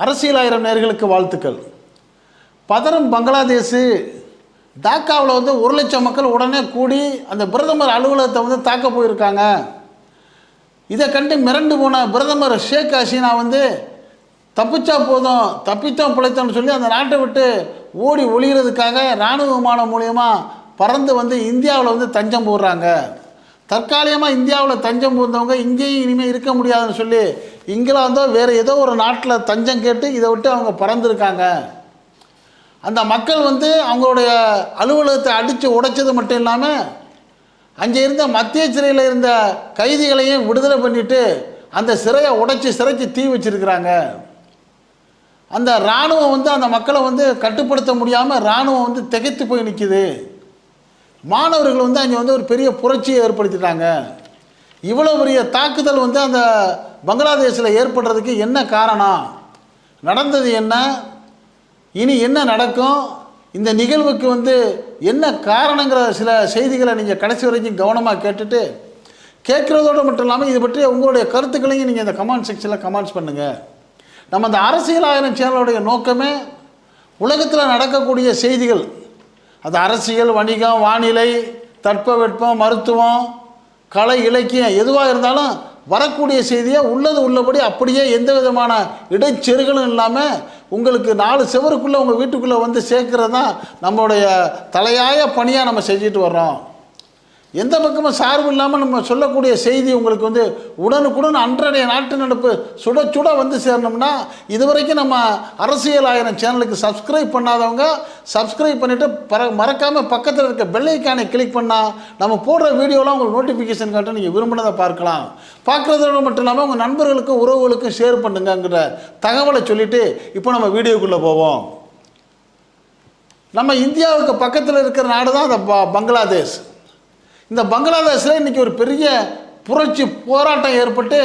அரசியல் ஆயிரம் நேர்களுக்கு வாழ்த்துக்கள். பதறும் பங்களாதேஷு டாக்காவில் வந்து ஒரு லட்சம் மக்கள் உடனே கூடி அந்த பிரதமர் அலுவலகத்தை வந்து தாக்க போயிருக்காங்க. இதை கண்டு மிரண்டு போன பிரதமர் ஷேக் ஹசீனா வந்து தப்பிச்சா போதும் தப்பித்தோம் பிழைத்தோம்னு சொல்லி அந்த நாட்டை விட்டு ஓடி ஒளிகிறதுக்காக இராணுவ விமானம் மூலயமா பறந்து வந்து இந்தியாவில் வந்து தஞ்சம் போடுறாங்க. தற்காலிகமாக இந்தியாவில் தஞ்சம் போந்தவங்க இங்கேயும் இனிமேல் இருக்க முடியாதுன்னு சொல்லி இங்கிலாந்தோ வேறு ஏதோ ஒரு நாட்டில் தஞ்சம் கேட்டு இதை விட்டு அவங்க பறந்துருக்காங்க. அந்த மக்கள் வந்து அவங்களுடைய அலுவலகத்தை அடித்து உடைச்சது மட்டும் இல்லாமல் அங்கே இருந்த மத்திய சிறையில் இருந்த கைதிகளையும் விடுதலை பண்ணிவிட்டு அந்த சிறையை உடைச்சி சிறைக்கு தீ வச்சிருக்கிறாங்க. அந்த இராணுவம் வந்து அந்த மக்களை வந்து கட்டுப்படுத்த முடியாமல் இராணுவம் வந்து திகைத்து போய் நிற்கிது மாணவர்கள் வந்து அங்கே வந்து ஒரு பெரிய புரட்சியை ஏற்படுத்திட்டாங்க. இவ்வளோ பெரிய தாக்குதல் வந்து அந்த பங்களாதேஷில் ஏற்படுறதுக்கு என்ன காரணம்? நடந்தது என்ன? இனி என்ன நடக்கும்? இந்த நிகழ்வுக்கு வந்து என்ன காரணங்கிற சில செய்திகளை நீங்கள் கடைசி வரைக்கும் கவனமாக கேட்டுட்டு கேட்குறதோடு மட்டும் இல்லாமல் இது பற்றி உங்களுடைய கருத்துக்களையும் நீங்கள் இந்த கமெண்ட் செக்ஷனில் கமெண்ட்ஸ் பண்ணுங்கள் நம்ம அந்த அரசியல் ஆயிரம் சேனலுடைய நோக்கமே உலகத்தில் நடக்கக்கூடிய செய்திகள். அது அரசியல் வணிகம் வானிலை தட்பவெட்பம் மருத்துவம் கலை இலக்கியம் எதுவாக இருந்தாலும் வரக்கூடிய செய்தியை உள்ளது உள்ளபடி அப்படியே எந்த விதமான இடைச்செருகளும் இல்லாமல் உங்களுக்கு நாலு செவருக்குள்ளே உங்கள் வீட்டுக்குள்ளே வந்து சேர்க்குறது தான் நம்மளுடைய தலையாய பணியாக நம்ம செஞ்சுட்டு வர்றோம். எந்த பக்கமும் சார்பு இல்லாமல் நம்ம சொல்லக்கூடிய செய்தி உங்களுக்கு வந்து உடனுக்குடன் அன்றைய நாட்டு நடப்பு சுட சுட வந்து சேரணும்னா இதுவரைக்கும் நம்ம அரசியல் ஆயிரம் சேனலுக்கு சப்ஸ்கிரைப் பண்ணாதவங்க சப்ஸ்கிரைப் பண்ணிவிட்டு பர மறக்காமல் பக்கத்தில் இருக்க பெல்லைக்கானை கிளிக் பண்ணால் நம்ம போடுற வீடியோலாம் உங்களுக்கு நோட்டிஃபிகேஷன் காட்ட நீங்கள் விரும்பினதை பார்க்கலாம். பார்க்குறதோட மட்டும் இல்லாமல் உங்கள் நண்பர்களுக்கும் உறவுகளுக்கும் ஷேர் பண்ணுங்கங்கிற தகவலை சொல்லிவிட்டு இப்போ நம்ம வீடியோக்குள்ளே போவோம். நம்ம இந்தியாவுக்கு பக்கத்தில் இருக்கிற நாடு தான் அந்த ப- பங்களாதேஷ். இந்த பங்களாதேஷில் இன்றைக்கி ஒரு பெரிய புரட்சி போராட்டம் ஏற்பட்டு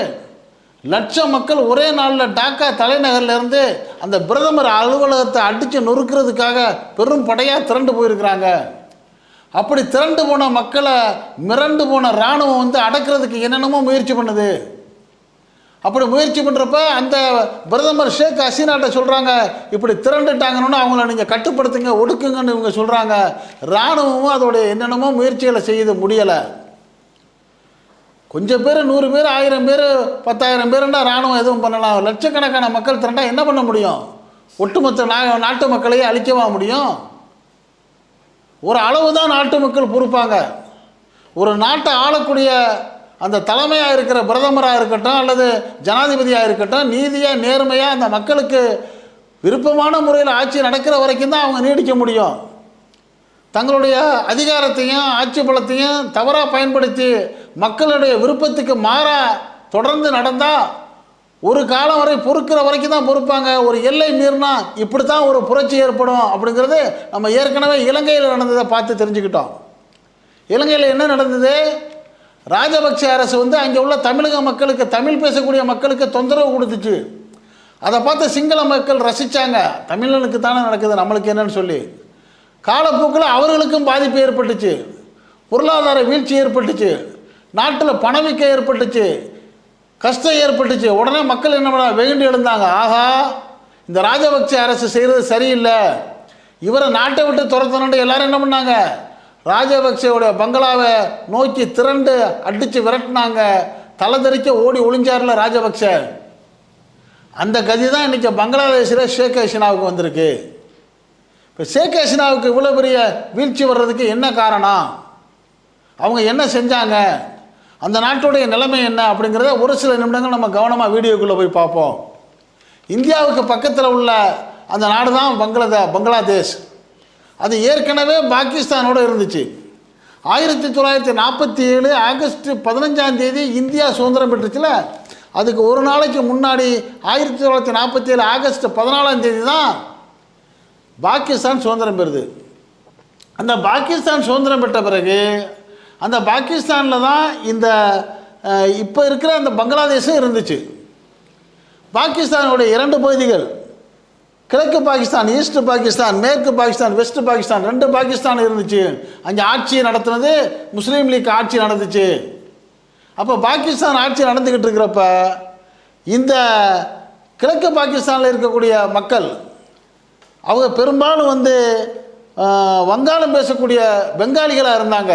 லட்சம் மக்கள் ஒரே நாளில் டாக்கா தலைநகர்லேருந்து அந்த பிரதமர் அலுவலகத்தை அடித்து நொறுக்கிறதுக்காக பெரும் படையாக திரண்டு போயிருக்கிறாங்க. அப்படி திரண்டு போன மக்களை மிரண்டு போன இராணுவம் வந்து அடக்கிறதுக்கு என்னென்னமோ முயற்சி பண்ணுது. அப்படி முயற்சி பண்ணுறப்ப அந்த பிரதமர் ஷேக் ஹசீனாட்ட சொல்கிறாங்க இப்படி திரண்டுட்டாங்கன்னு அவங்கள நீங்கள் கட்டுப்படுத்துங்க ஒடுக்குங்கன்னு இவங்க சொல்கிறாங்க இராணுவமும் அதோடைய என்னென்னமோ முயற்சிகளை செய்து முடியலை. கொஞ்சம் பேர் நூறு பேர் ஆயிரம் பேர் பத்தாயிரம் பேருண்டா இராணுவம் எதுவும் பண்ணலாம். லட்சக்கணக்கான மக்கள் திரண்டா என்ன பண்ண முடியும்? ஒட்டுமொத்த நா நாட்டு மக்களையே அழிக்கவா முடியும்? ஒரு அளவு தான் நாட்டு மக்கள் பொறுப்பாங்க. ஒரு நாட்டை ஆளக்கூடிய அந்த தலைமையாக இருக்கிற பிரதமராக இருக்கட்டும் அல்லது ஜனாதிபதியாக இருக்கட்டும் நீதியாக நேர்மையாக அந்த மக்களுக்கு விருப்பமான முறையில் ஆட்சி நடக்கிற வரைக்கும் தான் அவங்க நீடிக்க முடியும். தங்களுடைய அதிகாரத்தையும் ஆட்சி பலத்தையும் தவறாக பயன்படுத்தி மக்களுடைய விருப்பத்துக்கு மாற தொடர்ந்து நடந்தால் ஒரு காலம் வரை பொறுக்கிற வரைக்கும் தான் பொறுப்பாங்க. ஒரு எல்லை மீறினா இப்படி தான் ஒரு புரட்சி ஏற்படும் அப்படிங்கிறது நம்ம ஏற்கனவே இலங்கையில் நடந்ததை பார்த்து தெரிஞ்சுக்கிட்டோம். இலங்கையில் என்ன நடந்தது? ராஜபக்ச அரசு வந்து அங்கே உள்ள தமிழக மக்களுக்கு தமிழ் பேசக்கூடிய மக்களுக்கு தொந்தரவு கொடுத்துச்சு. அதை பார்த்து சிங்கள மக்கள் ரசித்தாங்க தமிழனுக்கு தானே நடக்குது நம்மளுக்கு என்னன்னு சொல்லி. காலப்போக்கில் அவர்களுக்கும் பாதிப்பு ஏற்பட்டுச்சு. பொருளாதார வீழ்ச்சி ஏற்பட்டுச்சு. நாட்டில் பணவீக்கம் ஏற்பட்டுச்சு. கஷ்டம் ஏற்பட்டுச்சு. உடனே மக்கள் என்ன பண்ண வெகுண்டு எழுந்தாங்க. ஆகா இந்த ராஜபக்ச அரசு செய்கிறது சரியில்லை. இவரை நாட்டை விட்டு துரத்தணுன்ட்டு எல்லாரும் என்ன பண்ணாங்க? ராஜபக்சேவுடைய பங்களாவை நோக்கி திரண்டு அடித்து விரட்டினாங்க. தலை தெறிக்க ஓடி ஒளிஞ்சார்ல ராஜபக்ச. அந்த கதி தான் இன்றைக்கி பங்களாதேஷில் ஷேக் ஹசீனாவுக்கு வந்திருக்கு. இப்போ ஷேக் ஹசீனாவுக்கு இவ்வளோ பெரிய வீழ்ச்சி வர்றதுக்கு என்ன காரணம்? அவங்க என்ன செஞ்சாங்க? அந்த நாட்டுடைய நிலைமை என்ன அப்படிங்கிறத ஒரு சில நிமிடங்கள் நம்ம கவனமாக வீடியோக்குள்ளே போய் பார்ப்போம். இந்தியாவுக்கு பக்கத்தில் உள்ள அந்த நாடு தான் பங்களாதே பங்களாதேஷ். அது ஏற்கனவே பாகிஸ்தானோடு இருந்துச்சு. ஆயிரத்தி தொள்ளாயிரத்தி நாற்பத்தி ஏழு ஆகஸ்ட் பதினஞ்சாம் தேதி இந்தியா சுதந்திரம் பெற்றுச்சுல? அதுக்கு ஒரு நாளைக்கு முன்னாடி ஆயிரத்தி தொள்ளாயிரத்தி நாற்பத்தி ஏழு ஆகஸ்ட் பதினாலாம் தேதி தான் பாகிஸ்தான் சுதந்திரம் பெறுது. அந்த பாகிஸ்தான் சுதந்திரம் பெற்ற பிறகு அந்த பாகிஸ்தானில் தான் இந்த இப்போ இருக்கிற அந்த பங்களாதேஷும் இருந்துச்சு. பாகிஸ்தானுடைய இரண்டு பகுதிகள் கிழக்கு பாகிஸ்தான் ஈஸ்ட் பாகிஸ்தான் மேற்கு பாகிஸ்தான் வெஸ்ட் பாகிஸ்தான் ரெண்டு பாகிஸ்தான் இருந்துச்சு. அங்கே ஆட்சி நடத்துனது முஸ்லீம் லீக் ஆட்சி நடந்துச்சு. அப்போ பாகிஸ்தான் ஆட்சி நடந்துக்கிட்டு இருக்கிறப்ப இந்த கிழக்கு பாகிஸ்தானில் இருக்கக்கூடிய மக்கள் அவங்க பெரும்பாலும் வந்து வங்காளம் பேசக்கூடிய பெங்காலிகளாக இருந்தாங்க.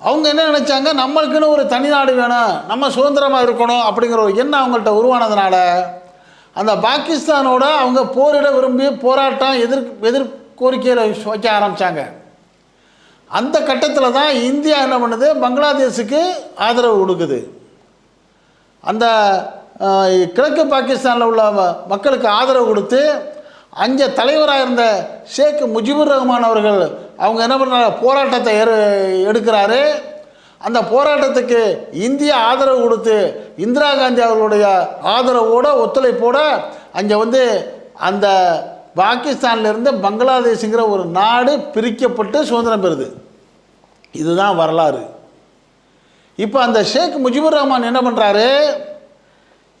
அவங்க என்ன நினச்சாங்க? நம்மளுக்குன்னு ஒரு தனி நாடு வேணும் நம்ம சுதந்திரமாக இருக்கணும் அப்படிங்கிற ஒரு எண்ணம் அவங்கள்ட்ட உருவானதுனால அந்த பாகிஸ்தானோட அவங்க போரிட விரும்பி போராட்டம் எதிர் எதிர் கோரிக்கையில் வைக்க ஆரம்பித்தாங்க அந்த கட்டத்தில் தான் இந்தியா என்ன பண்ணுது? பங்களாதேஷுக்கு ஆதரவு கொடுக்குது. அந்த கிழக்கு பாகிஸ்தானில் உள்ள மக்களுக்கு ஆதரவு கொடுத்து அங்கே தலைவராக இருந்த ஷேக் முஜிபுர் ரஹ்மான் அவர்கள் அவங்க என்ன பண்ணுறாங்க போராட்டத்தை எடுக்கிறாரு. அந்த போராட்டத்துக்கு இந்தியா ஆதரவு கொடுத்து இந்திரா காந்தி அவர்களுடைய ஆதரவோட ஒத்துழைப்போட அங்கே வந்து அந்த பாகிஸ்தான்லேருந்து பங்களாதேஷுங்கிற ஒரு நாடு பிரிக்கப்பட்டு சுதந்திரம் பெறுது. இதுதான் வரலாறு. இப்போ அந்த ஷேக் முஜிபுர் ரஹ்மான் என்ன பண்ணுறாரு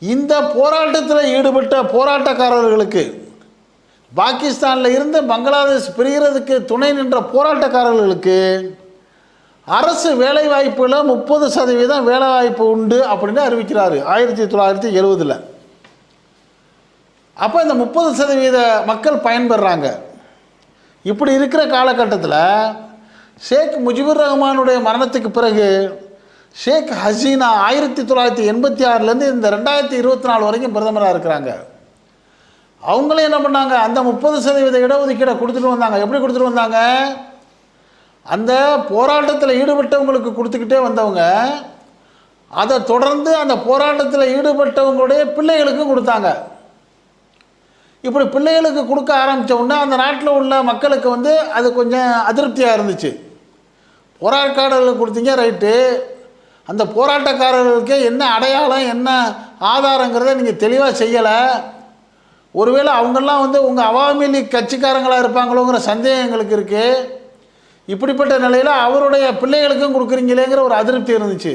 இந்த போராட்டத்தில் ஈடுபட்ட போராட்டக்காரர்களுக்கு பாகிஸ்தானில் இருந்து பங்களாதேஷ் பிரிகிறதுக்கு துணை நின்ற போராட்டக்காரர்களுக்கு அரசு வேலைவாய்ப்பில் முப்பது சதவீதம் வேலைவாய்ப்பு உண்டு அப்படின்னு அறிவிக்கிறாரு. ஆயிரத்தி தொள்ளாயிரத்தி எழுவதில். அப்போ இந்த முப்பது சதவீத மக்கள் பயன்பெறாங்க. இப்படி இருக்கிற காலகட்டத்தில் ஷேக் முஜிபுர் ரஹ்மானுடைய மரணத்துக்கு பிறகு ஷேக் ஹசீனா ஆயிரத்தி தொள்ளாயிரத்தி எண்பத்தி ஆறுலேருந்து இந்த ரெண்டாயிரத்தி இருபத்தி நாலு வரைக்கும் பிரதமராக இருக்கிறாங்க. அவங்களும் என்ன பண்ணாங்க? அந்த முப்பது சதவீத இடஒதுக்கீடை கொடுத்துட்டு வந்தாங்க. எப்படி கொடுத்துட்டு வந்தாங்க? அந்த போராட்டத்தில் ஈடுபட்டவங்களுக்கு கொடுத்துக்கிட்டே வந்தவங்க அதை தொடர்ந்து அந்த போராட்டத்தில் ஈடுபட்டவங்களுடைய பிள்ளைகளுக்கும் கொடுத்தாங்க. இப்படி பிள்ளைகளுக்கு கொடுக்க ஆரம்பித்த உடனே அந்த நாட்டில் உள்ள மக்களுக்கு வந்து அது கொஞ்சம் அதிருப்தியாக இருந்துச்சு. போராட்டக்காரர்களுக்கு கொடுத்தீங்க ரைட்டு. அந்த போராட்டக்காரர்களுக்கு என்ன அடையாளம் என்ன ஆதாரங்கிறத நீங்கள் தெளிவாக செய்யலை. ஒருவேளை அவங்கெல்லாம் வந்து உங்கள் அவாமி லீக் கட்சிக்காரங்களாக இருப்பாங்களோங்கிற சந்தேகம் எங்களுக்கு இருக்குது இப்படிப்பட்ட நிலையில் அவருடைய பிள்ளைகளுக்கும் கொடுக்குறீங்களேங்கிற ஒரு அதிருப்தி இருந்துச்சு.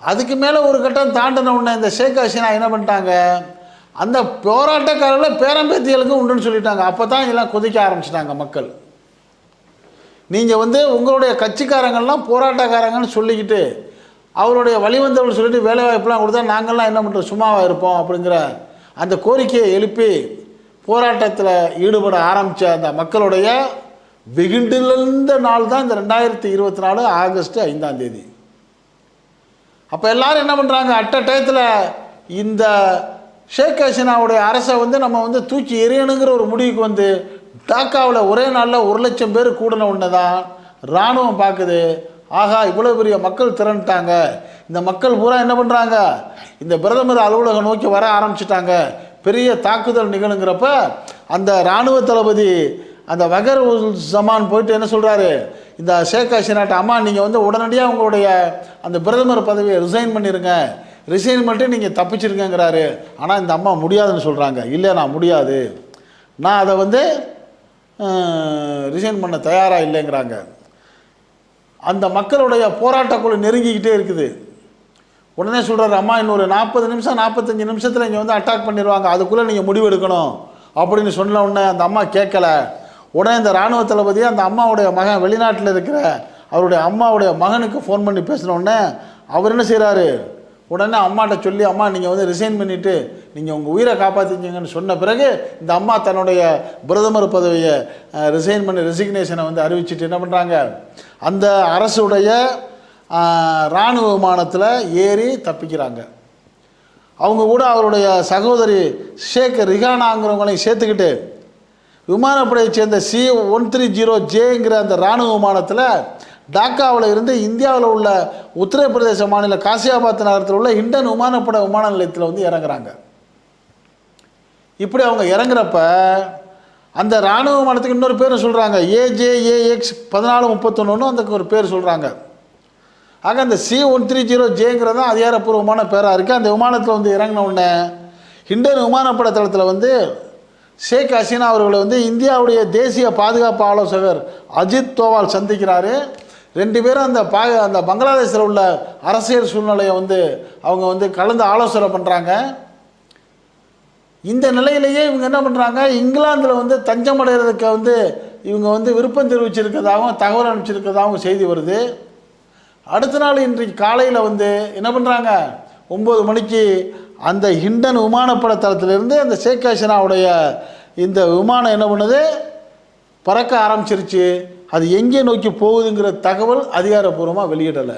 அதுக்கு மேலே ஒரு கட்டம் தாண்டின உடனே இந்த ஷேக் ஹசீனா என்ன பண்ணிட்டாங்க? அந்த போராட்டக்காரர்கள் பேரம்பேத்திகளுக்கும் உண்டுன்னு சொல்லிட்டாங்க. அப்போ தான் இதெல்லாம் கொதிக்க ஆரம்பிச்சிட்டாங்க மக்கள். நீங்கள் வந்து உங்களுடைய கட்சிக்காரங்கள்லாம் போராட்டக்காரங்கன்னு சொல்லிக்கிட்டு அவருடைய வழிவந்தவர்கள் சொல்லிட்டு வேலை வாய்ப்புலாம் கொடுத்தா நாங்கள்லாம் என்ன பண்ணுறோம் சும்மாவாக இருப்போம் அப்படிங்கிற அந்த கோரிக்கையை எழுப்பி போராட்டத்தில் ஈடுபட ஆரம்பித்த அந்த மக்களுடைய வெகுண்டிலிருந்த நாள் தான் இந்த ரெண்டாயிரத்தி இருபத்தி நாலு ஆகஸ்ட் ஐந்தாம் தேதி. அப்போ எல்லாரும் என்ன பண்ணுறாங்க அட்ட டயத்தில் இந்த ஷேக் ஹசீனாவுடைய அரசை வந்து நம்ம வந்து தூக்கி எறியணுங்கிற ஒரு முடிவுக்கு வந்து டாக்காவில் ஒரே நாளில் ஒரு லட்சம் பேர் கூடின ஒன்று தான் இராணுவம் பார்க்குது ஆகா இவ்வளோ பெரிய மக்கள் திரண்டுட்டாங்க இந்த மக்கள் பூரா என்ன பண்ணுறாங்க இந்த பிரதமர் அலுவலகம் நோக்கி வர ஆரம்பிச்சிட்டாங்க. பெரிய தாக்குதல் நிகழுங்கிறப்ப அந்த இராணுவ தளபதி அந்த வகர் உல் ஜமான் போயிட்டு என்ன சொல்கிறாரு இந்த ஷேக் ஹசீனாட்ட அம்மா நீங்கள் வந்து உடனடியாக உங்களுடைய அந்த பிரதமர் பதவியை ரிசைன் பண்ணிடுங்க ரிசைன் பண்ணிட்டு நீங்கள் தப்பிச்சிருக்கங்கிறாரு ஆனால் இந்த அம்மா முடியாதுன்னு சொல்கிறாங்க இல்லை நான் முடியாது. நான் அதை வந்து ரிசைன் பண்ண தயாராக இல்லைங்கிறாங்க. அந்த மக்களுடைய போராட்டக்குழு நெருங்கிக்கிட்டே இருக்குது. உடனே சொல்கிறாரு அம்மா இன்னொரு நாற்பது நிமிஷம் நாற்பத்தஞ்சு நிமிஷத்தில் இங்கே வந்து அட்டாக் பண்ணிடுவாங்க அதுக்குள்ளே நீங்கள் முடிவெடுக்கணும். அப்படின்னு சொன்ன உடனே அந்த அம்மா கேட்கல. உடனே இந்த இராணுவ தளபதி அந்த அம்மாவுடைய மகன் வெளிநாட்டில் இருக்கிற அவருடைய அம்மாவுடைய மகனுக்கு ஃபோன் பண்ணி பேசினோடனே அவர் என்ன செய்கிறாரு உடனே அம்மாட்ட சொல்லி அம்மா நீங்கள் வந்து ரிசைன் பண்ணிவிட்டு நீங்கள் உங்கள் உயிரை காப்பாற்றிக்கிங்கன்னு சொன்ன பிறகு இந்த அம்மா தன்னுடைய பிரதமர் பதவியை ரிசைன் பண்ணி ரெசிக்னேஷனை வந்து அறிவிச்சிட்டு என்ன பண்ணுறாங்க அந்த அரசுடைய இராணுவ விமானத்தில் ஏறி தப்பிக்கிறாங்க. அவங்க கூட அவருடைய சகோதரி ஷேக் ரிகானாங்கிறவங்களையும் சேர்த்துக்கிட்டு விமானப்படையை சேர்ந்த சி ஒன் த்ரீ ஜீரோ ஜேங்கிற அந்த இராணுவ விமானத்தில் டாக்காவில் இருந்து இந்தியாவில் உள்ள உத்தரப்பிரதேச மாநில காசியாபாத் நகரத்தில் உள்ள ஹிண்டன் விமானப்படை விமான நிலையத்தில் வந்து இறங்குறாங்க. இப்படி அவங்க இறங்குறப்ப அந்த இராணுவ விமானத்துக்கு இன்னொரு பேர் சொல்கிறாங்க ஏஜேஏஎக்ஸ் பதினாலு முப்பத்தொன்னு அந்த ஒரு பேர் சொல்கிறாங்க ஆக அந்த சி ஒன் த்ரீ ஜீரோ ஜேங்கிறது தான் அதிகாரப்பூர்வமான பேராக இருக்குது அந்த விமானத்தில் வந்து இறங்கின உடனே ஹிண்டன் விமானப்படை தளத்தில் வந்து ஷேக் ஹசீனா அவர்களை வந்து இந்தியாவுடைய தேசிய பாதுகாப்பு ஆலோசகர் அஜித் தோவால் சந்திக்கிறாரு. ரெண்டு பேரும் அந்த பா அந்த பங்களாதேஷில் உள்ள அரசியல் சூழ்நிலையை வந்து அவங்க வந்து கலந்து ஆலோசனை பண்ணுறாங்க இந்த நிலையிலேயே இவங்க என்ன பண்ணுறாங்க இங்கிலாந்தில் வந்து தஞ்சம் அடைகிறதுக்கு வந்து இவங்க வந்து விருப்பம் தெரிவிச்சிருக்கதாகவும் தகவல் அனுப்பிச்சிருக்கதாகவும் செய்தி வருது. அடுத்த நாள் இன்றைக்கு காலையில் வந்து என்ன பண்ணுறாங்க ஒம்பது மணிக்கு அந்த ஹிண்டன் விமானப்பட தளத்திலிருந்து அந்த ஷேக் இந்த விமானம் என்ன பண்ணுது? பறக்க ஆரம்பிச்சிருச்சு. அது எங்கே நோக்கி போகுதுங்கிற தகவல் அதிகாரப்பூர்வமாக வெளியிடலை.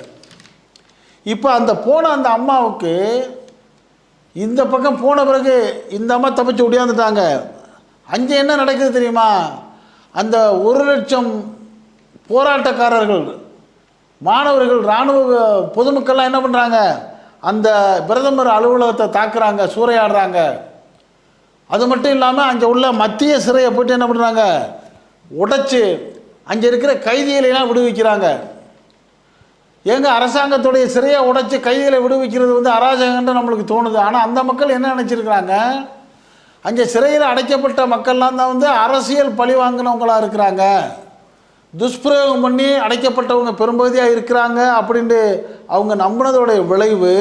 இப்போ அந்த போன அந்த அம்மாவுக்கு இந்த பக்கம் போன பிறகு இந்த அம்மா தப்பிச்சு ஒடியாந்துட்டாங்க. அங்கே என்ன நடக்குது தெரியுமா? அந்த ஒரு லட்சம் போராட்டக்காரர்கள் மாணவர்கள் இராணுவ பொதுமக்கள்லாம் என்ன பண்ணுறாங்க அந்த பிரதமர் அலுவலகத்தை தாக்குறாங்க சூறையாடுறாங்க. அது மட்டும் இல்லாமல் அங்கே உள்ள மத்திய சிறையை போயிட்டு என்ன பண்ணுறாங்க உடைச்சு அங்கே இருக்கிற கைதிகளையெல்லாம் விடுவிக்கிறாங்க. ஏங்க அரசாங்கத்துடைய சிறையை உடைச்சி கைதிகளை விடுவிக்கிறது வந்து அராஜகம்னு நம்மளுக்கு தோணுது. ஆனால் அந்த மக்கள் என்ன நினச்சிருக்கிறாங்க? அங்கே சிறையில் அடைக்கப்பட்ட மக்கள்லாம் தான் வந்து அரசியல் பழி வாங்கினவங்களா இருக்கிறாங்க. துஷ்பிரயோகம் பண்ணி அடைக்கப்பட்டவங்க பெரும்பகுதியாக இருக்கிறாங்க அப்படின்ட்டு அவங்க நம்பினதோடைய விளைவு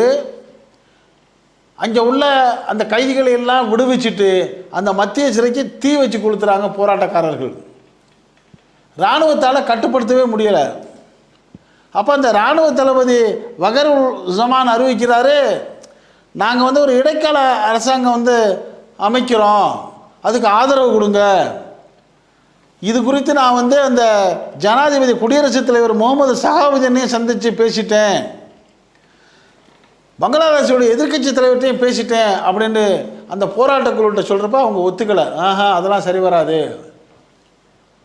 அங்கே உள்ள அந்த கைதிகளை எல்லாம் விடுவிச்சிட்டு அந்த மத்திய சிறைக்கு தீ வச்சு கொளுத்துறாங்க போராட்டக்காரர்கள். இராணுவத்தால் கட்டுப்படுத்தவே முடியலை. அப்போ அந்த இராணுவ தளபதி வகருல் ஜமான் அறிவிக்கிறாரு நாங்கள் வந்து ஒரு இடைக்கால அரசாங்கம் வந்து அமைக்கிறோம் அதுக்கு ஆதரவு கொடுங்க. இது குறித்து நான் வந்து அந்த ஜனாதிபதி குடியரசுத் தலைவர் முகமது சஹாபுதனையும் சந்தித்து பேசிட்டேன். பங்களாதேஷோட எதிர்க்கட்சி தலைவர்கிட்டையும் பேசிட்டேன் அப்படின்னு அந்த போராட்டக்குழுட்ட சொல்கிறப்ப அவங்க ஒத்துக்கலை. ஆஹா அதெல்லாம் சரி வராது.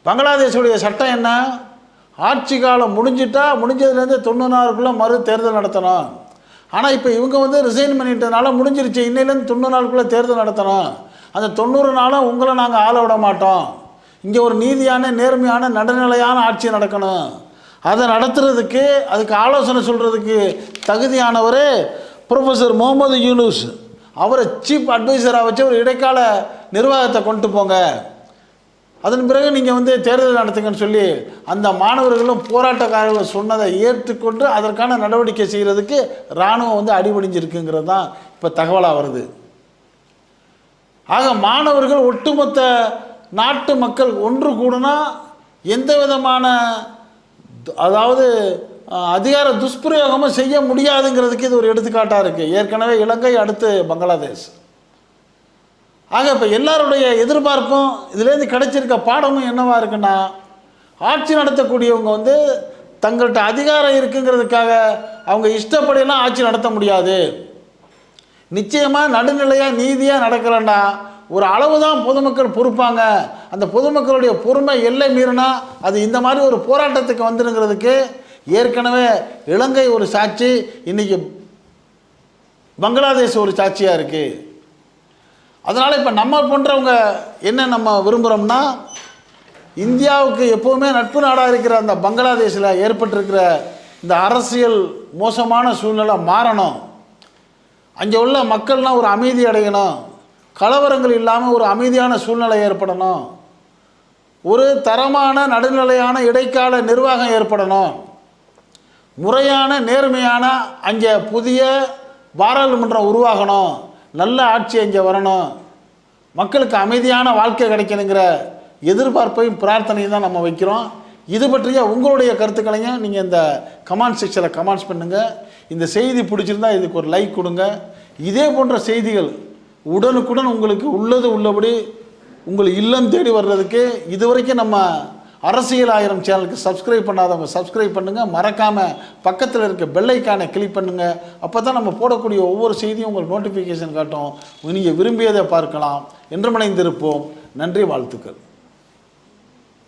பங்களாதேஷுடைய சட்டம் என்ன? ஆட்சி காலம் முடிஞ்சிட்டா முடிஞ்சதுலேருந்து தொண்ணூறு நாளுக்குள்ளே மறு தேர்தல் நடத்தணும். ஆனால் இப்போ இவங்க வந்து ரிசைன் பண்ணிட்டதுனால முடிஞ்சிருச்சு. இன்னிலேருந்து தொண்ணூறு நாளுக்குள்ளே தேர்தல் நடத்தணும். அந்த தொண்ணூறு நாளும் உங்களை நாங்கள் ஆள விட மாட்டோம். இங்கே ஒரு நீதியான நேர்மையான நடுநிலையான ஆட்சி நடக்கணும். அதை நடத்துறதுக்கு அதுக்கு ஆலோசனை சொல்கிறதுக்கு தகுதியானவர் ப்ரொஃபஸர் முகமது யூனுஸ். அவரை சீஃப் அட்வைசராக வச்சு ஒரு இடைக்கால நிர்வாகத்தை கொண்டு போங்க. அதன் பிறகு நீங்கள் வந்து தேர்தல் நடத்துங்கன்னு சொல்லி அந்த மாணவர்களும் போராட்டக்காரர்களும் சொன்னதை ஏற்றுக்கொண்டு அதற்கான நடவடிக்கை செய்கிறதுக்கு இராணுவம் வந்து அடிபடிஞ்சிருக்குங்கிறது தான் இப்போ தகவலாக வருது. ஆக மாணவர்கள் ஒட்டுமொத்த நாட்டு மக்கள் ஒன்று கூடுனா எந்த விதமான அதாவது அதிகார துஷ்பிரயோகமும் செய்ய முடியாதுங்கிறதுக்கு இது ஒரு எடுத்துக்காட்டாக இருக்குது ஏற்கனவே இலங்கை அடுத்து பங்களாதேஷ். ஆக இப்போ எல்லாருடைய எதிர்பார்ப்பும் இதுலேருந்து கிடைச்சிருக்க பாடமும் என்னவாக இருக்குன்னா ஆட்சி நடத்தக்கூடியவங்க வந்து தங்கள்கிட்ட அதிகாரம் இருக்குங்கிறதுக்காக அவங்க இஷ்டப்படியெல்லாம் ஆட்சி நடத்த முடியாது. நிச்சயமாக நடுநிலையாக நீதியாக நடக்கலன்னா ஒரு அளவு தான் பொதுமக்கள் பொறுப்பாங்க. அந்த பொதுமக்களுடைய பொறுமை எல்லை மீறினா அது இந்த மாதிரி ஒரு போராட்டத்துக்கு வந்துருங்கிறதுக்கு ஏற்கனவே இலங்கை ஒரு சாட்சி இன்னைக்கு பங்களாதேஷ் ஒரு சாட்சியாக இருக்குது அதனால் இப்போ நம்ம போன்றவங்க என்ன நம்ம விரும்புகிறோம்னா இந்தியாவுக்கு எப்போவுமே நட்பு நாடாக இருக்கிற அந்த பங்களாதேஷில் ஏற்பட்டிருக்கிற இந்த அரசியல் மோசமான சூழ்நிலை மாறணும். அங்கே உள்ள மக்கள்லாம் ஒரு அமைதி அடையணும். கலவரங்கள் இல்லாமல் ஒரு அமைதியான சூழ்நிலை ஏற்படணும். ஒரு தரமான நடுநிலையான இடைக்கால நிர்வாகம் ஏற்படணும். முறையான நேர்மையான அங்கே புதிய பாராளுமன்றம் உருவாகணும். நல்ல ஆட்சி அங்கே வரணும். மக்களுக்கு அமைதியான வாழ்க்கை கிடைக்கணுங்கிற எதிர்பார்ப்பையும் பிரார்த்தனையும் தான் நம்ம வைக்கிறோம். இது பற்றிய உங்களுடைய கருத்துக்களையும் நீங்கள் இந்த கமெண்ட் செக்ஷனில் கமெண்ட்ஸ் பண்ணுங்கள் இந்த செய்தி பிடிச்சிருந்தா இதுக்கு ஒரு லைக் கொடுங்க. இதே போன்ற செய்திகள் உடனுக்குடன் உங்களுக்கு உள்ளது உள்ளபடி உங்கள் இல்லம் தேடி வர்றதுக்கு இதுவரைக்கும் நம்ம அரசியல் ஆயிரம் சேனலுக்கு சப்ஸ்கிரைப் பண்ணாதவங்க சப்ஸ்கிரைப் பண்ணுங்கள் மறக்காமல் பக்கத்தில் இருக்க பெல்லைக்கானை கிளிக் பண்ணுங்கள் அப்போ தான் நம்ம போடக்கூடிய ஒவ்வொரு செய்தியும் உங்களுக்கு நோட்டிஃபிகேஷன் காட்டும். நீங்கள் விரும்பியதை பார்க்கலாம். என்று மனைந்திருப்போம் நன்றி வாழ்த்துக்கள்.